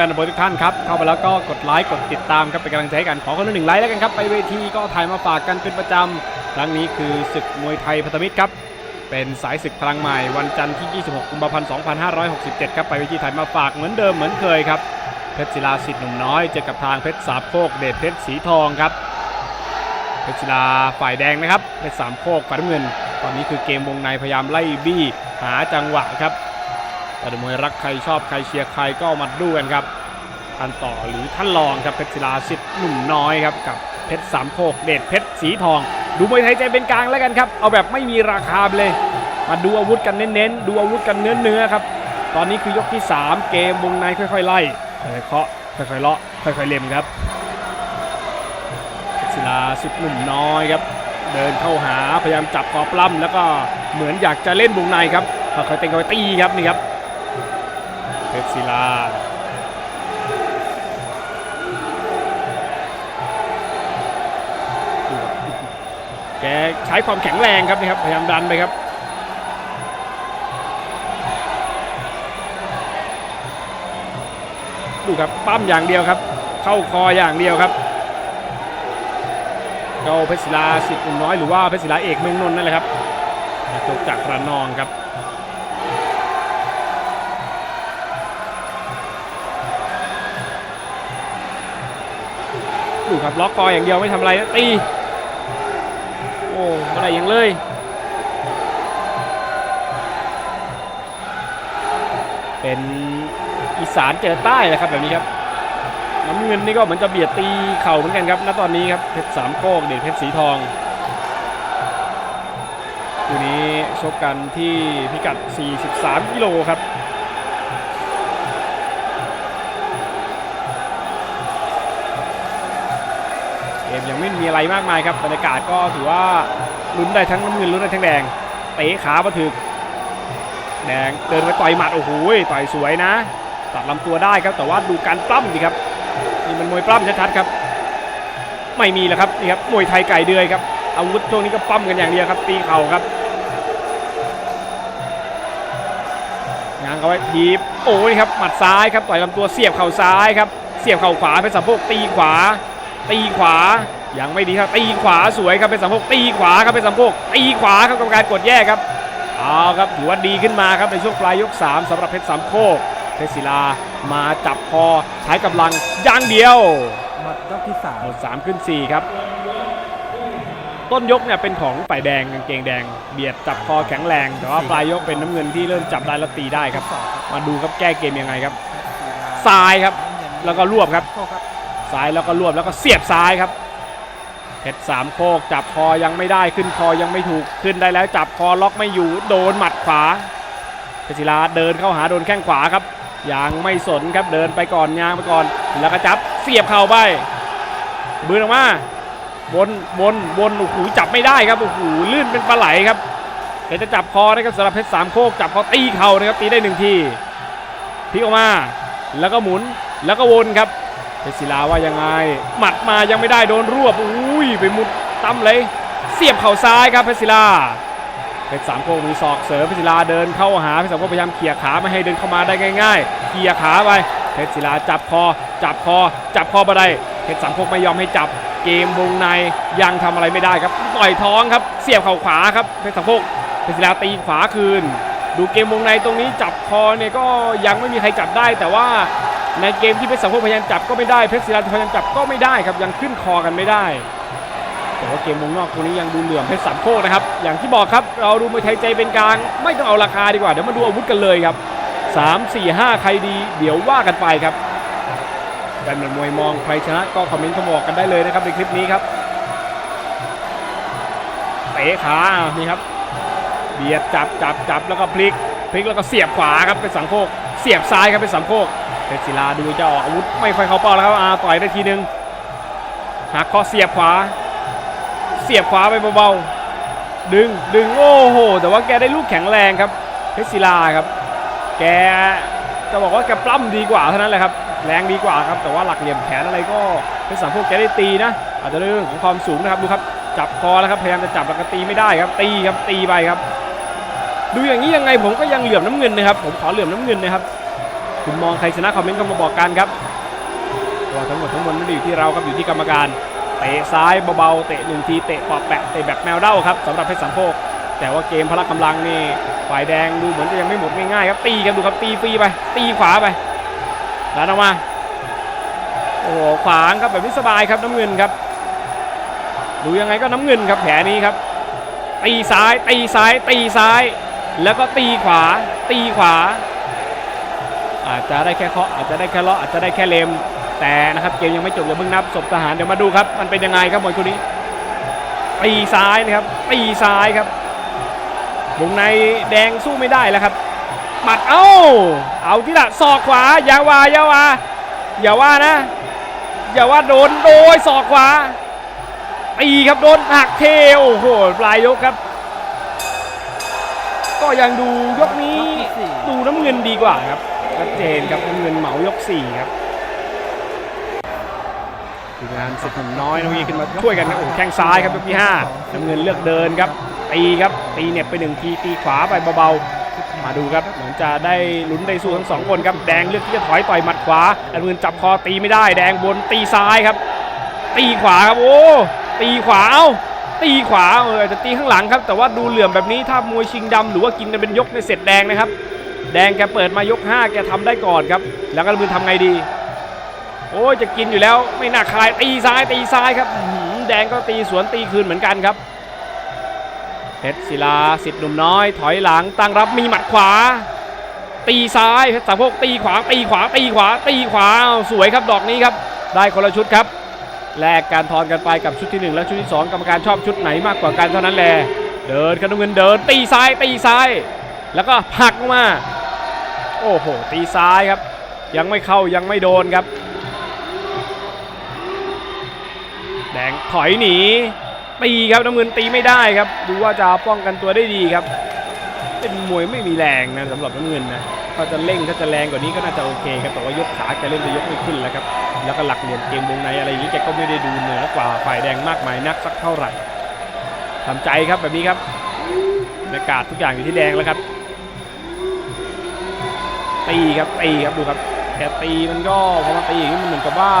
แฟนบอลทุกท่านครับ เข้ามาแล้วก็กดไลค์กดติดตามครับเป็นกำลังใจให้กันขอคนละหนึ่งไลค์แล้วกันครับ ไปเวทีก็ถ่ายมาฝากกันเป็นประจำครั้งนี้คือศึกมวยไทยพันธมิตรครับ เป็นสายศึกพลังใหม่วันจันทร์ที่ 26 กุมภาพันธ์ 2567 ครับ ไปเวทีถ่ายมาฝากเหมือนเดิมเหมือนเคยครับ เพชรศิลาสิทธิ์หนุ่มน้อยเจอกับทางเพชรสามโคกเดชเพชรสีทองครับ เพชรศิลาฝ่ายแดงนะครับเพชรสามโคกฝ่ายน้ำเงิน ตอนนี้คือเกมวงในพยายามไล่บี้หาจังหวะครับ แต่มวยรักใครชอบใครเชียร์ใครก็มาดูกันครับท่านต่อหรือท่านรองครับเพชรศิลาสิทธิ์หนุ่มน้อยครับกับเพชรสามโคกเดชเพชรสีทอง ดูมวยไทยใจเป็นกลางแล้วกันครับ เอาแบบไม่มีราคาเลย มาดูอาวุธกันเน้นๆ ดูอาวุธกันเนื้อๆครับ ตอนนี้คือยกที่ 3 เกมวงในค่อยๆไล่ค่อยๆเคาะค่อยๆเลาะค่อยๆเล็มครับเพชรศิลาสิทธิ์หนุ่มน้อยครับ เดินเข้าหาพยายามจับคอปล้ำแล้วก็เหมือนอยากจะเล่นวงในครับค่อยๆเต็งค่อยๆตีครับนี่ครับ เพชรศิลาแกใช้ความแข็งแรงครับนี่ครับพยายามดันไปครับดูครับปั้มอย่างเดียวครับ เข้าคออย่างเดียวครับเจ้าเพชรศิลาสิทธิ์อุ่นน้อยหรือว่าเพชรศิลาเอกเมืองนนท์นั่นแหละครับนักจากระนองครับ ดูครับล็อกคออย่างเดียวไม่ทำอะไรนะตีโอ้อะไรอย่างเลยเป็นอีสานเจอใต้แหละครับแบบนี้ครับน้ำเงินนี่ก็เหมือนจะเบียดตีเข่าเหมือนกันครับณตอนนี้ครับเพชรสามโคกเดชเพชรสีทองคู่นี้ชกกันที่พิกัด 43 กิโลครับ ไม่มีอะไรมากมายครับบรรยากาศก็ถือว่าลุ้นได้ทั้งน้ำเงินลุ้นได้ทั้งแดงเตะขามาถึกแดงเดินไปต่อยหมัดโอ้โหต่อยสวยนะ ตัดลำตัวได้ครับแต่ว่าดูการปล้ำดิครับนี่มันมวยปล้ำชัดๆครับ ไม่มีแล้วครับนี่ครับมวยไทยไก่เดือยครับอาวุธช่วงนี้ก็ปล้ำกันอย่างเดียวครับ ตีเข่าครับงางเอาไว้ทีบโอ้ยครับหมัดซ้ายครับต่อยลำตัวเสียบเข่าซ้ายครับเสียบเข่าขวาเป็นสามพวกตีขวา ตีขวา ยังไม่ดีครับตีขวาสวยครับเป็นสามพวกตีขวาครับเป็นสามพวกตีขวาครับกรรมการกดแยกครับเอาครับถือว่าดีขึ้นมาครับในช่วงปลายยก 3สำหรับเพชรสามโคกเพชรศิลามาจับคอใช้กำลังอย่างเดียวหมดยกที่สามหมด3ขึ้น 4 ครับ ต้นยกเนี่ยเป็นของฝ่ายแดงกางเกงแดง เบียดจับคอแข็งแรงแต่ว่าปลายยกเป็นน้ำเงินที่เริ่มจับได้แล้วตีได้ครับสองครับ มาดูครับแก้เกมยังไงครับซ้ายครับ แล้วก็รวบครับโทษครับซ้ายแล้วก็รวบแล้วก็เสียบซ้ายครับ เพชรสามโคกจับคอยังไม่ได้ขึ้นคอยังไม่ถูกขึ้นได้แล้วจับคอล็อกไม่อยู่โดนหมัดขวาเพชรศิลาเดินเข้าหาโดนแข้งขวาครับยังไม่สนครับเดินไปก่อนยางไปก่อน แล้วก็จับเสียบเข่าไปบืนออกมาบนบนบนโอ้โหจับไม่ได้ครับโอ้โหลื่นเป็นปลาไหลครับเดี๋ยวจะจับคอนะครับสำหรับเพชรสามโคกจับคอตีเข่านะครับตีได้หนึ่งทีพลิกออกมา แล้วก็หมุนแล้วก็วนครับ เพชรศิลาว่ายังไง หมัดมายังไม่ได้โดนรวบอุ้ยไปมุดตั้มเลย เสียบเข่าซ้ายครับเพชรศิลาเพชรสามโคกมีศอกเสริมเพชรศิลาเดินเข้าหาเพชรสามโคกพยายามเขี่ยขาไม่ให้เดินเข้ามาได้ง่ายๆเขี่ยขาไปเพชรศิลาจับคอ จับคอ จับคอมาได้เพชรสามโคกไม่ยอมให้จับ เกมวงในยังทำอะไรไม่ได้ครับต่อยท้องครับเสียบเข่าขวาครับเพชรสามโคกเพชรศิลาตีขวาคืน ดูเกมวงในตรงนี้จับคอเนี่ยก็ยังไม่มีใครจับได้แต่ว่า ในเกมที่เพชรสังคมพยายามจับก็ไม่ได้เพชรศิลาพยายามจับก็ไม่ได้ครับยังขึ้นคอกันไม่ได้ แต่ว่าเกมวงนอกตัวนี้ยังดูเหลื่อมเพชรสามโคกนะครับอย่างที่บอกครับเราดูมวยไทยใจเป็นกลางไม่ต้องเอาราคาดีกว่าเดี๋ยวมาดูอาวุธกันเลยครับ3 4 5 ใครดีเดี๋ยวว่ากันไปครับแฟนมวยมองใครชนะก็คอมเมนต์เข้ามาบอกกันได้เลยนะครับในคลิปนี้ครับเตะขานี่ครับเบียดจับจับจับแล้วก็พลิกพลิกแล้วก็เสียบขวาครับเป็นสังโคกเสียบซ้ายครับเป็นสังโคก เพชรศิลาดูจะออกอาวุธไม่ค่อยเข้าเป้าแล้วครับอาต่อยได้ทีนึงหักคอเสียบขวา เสียบขวาไปเบาๆดึงดึงโอ้โห แต่ว่าแกได้ลูกแข็งแรงครับเพชรศิลาครับ แกจะบอกว่าแกปล้ำดีกว่าเท่านั้นแหละครับแรงดีกว่าครับแต่ว่าหลักเหลี่ยมแขนอะไรก็เพชรสามพวกแกได้ตีนะ อาจจะเรื่องของความสูงนะครับดูครับจับคอแล้วครับพยายามจะจับแล้วก็ตีไม่ได้ครับตีครับตีไปครับ ดูอย่างนี้ยังไงผมก็ยังเหลื่อมน้ำเงินนะครับ ผมขอเหลื่อมน้ำเงินนะครับ คุณมองใครชนะคอมเมนต์ก็มาบอกกันครับเพราะว่าทั้งหมดทั้งมวลไม่ได้อยู่ที่เราครับอยู่ที่กรรมการเตะซ้ายเบาๆเตะหนึ่งทีเตะปอบแปะเตะแบบแมวเด้าครับสำหรับเพชรสามโคกแต่ว่าเกมพละกำลังนี่ฝ่ายแดงดูเหมือนจะยังไม่หมดง่ายๆครับตีกันดูครับตีฟรีไป ตีขวาไปดันออกมาโอ้ขวางครับแบบนี้สบายครับน้ำเงินครับดูยังไงก็น้ำเงินครับแผลนี้ครับ ตีซ้ายตีซ้ายตีซ้าย แล้วก็ตีขวา ตีขวา อาจจะได้แค่เคาะอาจจะได้แค่เลาะอาจจะได้แค่เลม แต่นะครับเกมยังไม่จบอย่าเพิ่งนับศพทหารเดี๋ยวมาดูครับ มันเป็นยังไงครับมวยคู่นี้ตีซ้ายนะครับตีซ้ายครับวงในแดงสู้ไม่ได้แล้วครับหมัดเอ้าเอาที่ละศอกขวาอย่าวาอย่าวาอย่าว่านะ อย่าว่าโดนโดยศอกขวาตีครับโดนหักเทโอ้โหปลายยกครับ ก็ยังดูยกนี้ดูน้ำเงินดีกว่าครับ ชัดเจนครับน้ำเงินเหมายกสี่ครับทีมงานสุดหนุ่มน้อยน้องยีขึ้นมาช่วยกันครับโอ้แข้งซ้ายครับยกที่ห้าน้ำเงินเลือกเดินครับตีครับตีเน็บไปหนึ่งทีตีขวาไปเบาๆมาดูครับเหมือนจะได้ลุ้นได้สู้ทั้งสองคนครับแดงเลือกที่จะถอยต่อยหมัดขวาน้ำเงินจับคอตีไม่ได้ แดงบนตีซ้ายครับ ตีขวาครับโอ้ตีขวาเอ้าตีขวาเออจะตีข้างหลังครับ แต่ว่าดูเหลื่อมแบบนี้ถ้ามวยชิงดำหรือว่ากินกันเป็นยกในเสร็จแดงนะครับ แดงแกเปิดมายก 5 แกทำได้ก่อนครับ แล้วก็มือทำไงดี โอ้ยจะกินอยู่แล้วไม่น่าคลายตีซ้ายตีซ้ายครับแดงก็ตีสวนตีคืนเหมือนกันครับเพชรศิลาสิทธิ์หนุ่มน้อย ถอยหลังตั้งรับมีหมัดขวา ตีซ้ายเพชรสามโคกตีขวาตีขวาตีขวา ตีขวาสวยครับดอกนี้ครับ ได้คนละชุดครับแลกการทอนกันไปกับชุดที่ 1 และชุดที่ 2 กรรมการชอบชุดไหนมากกว่ากันเท่านั้นแหละเดินกันน้ำเงินเดินตีซ้ายตีซ้าย แล้วก็ผลักมา โอ้โห ตีซ้ายครับ ยังไม่เข้ายังไม่โดนครับ แดงถอยหนีตีครับน้ำเงินตีไม่ได้ครับ ดูว่าจะป้องกันตัวได้ดีครับ เป็นมวยไม่มีแรงนะสำหรับน้ำเงินนะถ้าจะเร่งถ้าจะแรงกว่านี้ก็น่าจะโอเคครับแต่ว่ายกขาแกเล่นจะยกไม่ขึ้นแล้วครับแล้วก็หลักเหลี่ยมเกมวงในอะไรอย่างนี้แกก็ไม่ได้ดูเหนือกว่าฝ่ายแดงมากมายนักสักเท่าไหร่ทำใจครับแบบนี้ครับบรรยากาศทุกอย่างอยู่ที่แดงแล้วครับ ตีครับตีครับดูครับแค่ตีมันก็พอมาตีอย่างนี้มันเหมือนกับว่า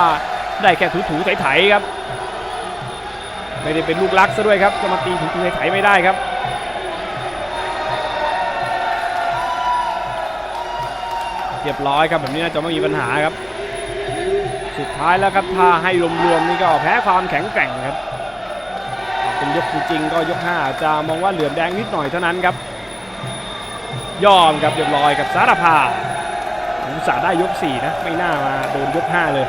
ได้แค่ถูๆไถๆครับ ไม่ได้เป็นลูกรักซะด้วยครับจะมาตีถูๆไถๆไม่ได้ครับเรียบร้อยครับแบบนี้น่าจะไม่มีปัญหาครับ สุดท้ายแล้วครับถ้าให้รวมๆนี่ก็แพ้ความแข็งแกร่งครับเป็นยกจริงๆก็ยก5อาจะมองว่าเหลือมแดงนิดหน่อยเท่านั้นครับ ยอมครับเรียบร้อยกับสารภา อุตส่าห์ได้ยก 4 นะ ไม่น่ามาโดนยก 5 เลย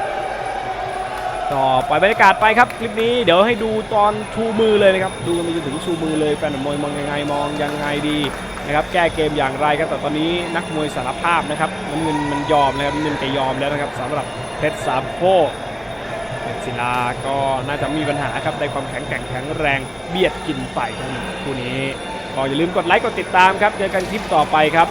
ต่อปล่อยบรรยากาศไปครับ คลิปนี้เดี๋ยวให้ดูตอนชูมือเลยนะครับ ดูกันไปจนถึงชูมือเลยแฟนมวยมองยังไงมองยังไงดีนะครับแก้เกมอย่างไรครับแต่ตอนนี้นักมวยสารภาพนะครับมันเงินมันยอมนะครับมันเงินแกยอมแล้วนะครับสำหรับเพชรสามโคเพชรศิลาก็น่าจะมีปัญหาครับได้ความแข็งแกร่งแข็งแรงเบียดกินไปทั้งคู่นี้ก็อย่าลืมกดไลค์กดติดตามครับเจอกันคลิปต่อไปครับ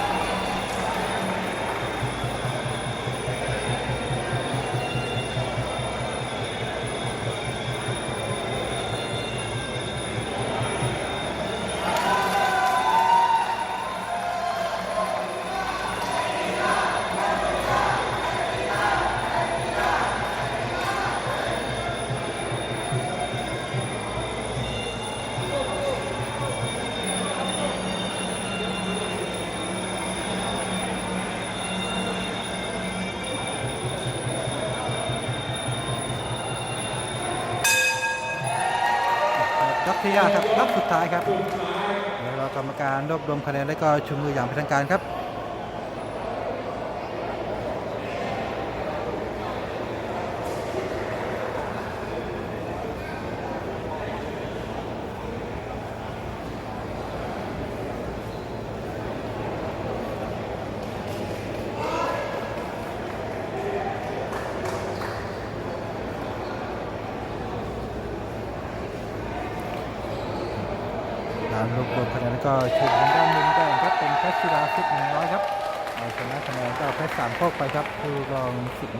ที่ยากครับรอบสุดท้ายครับเดี๋ยวเรากรรมการรวบรวมคะแนนและก็ชูมืออย่างเป็นทางการครับ การรวบรวมคะแนนก็ชูทางด้านมุมแดงครับเป็นเพชรศิลาสิบหนึ่งร้อยครับเอาชนะคะแนนก็เอาเพชรสามโคกไปครับคือรองสิบ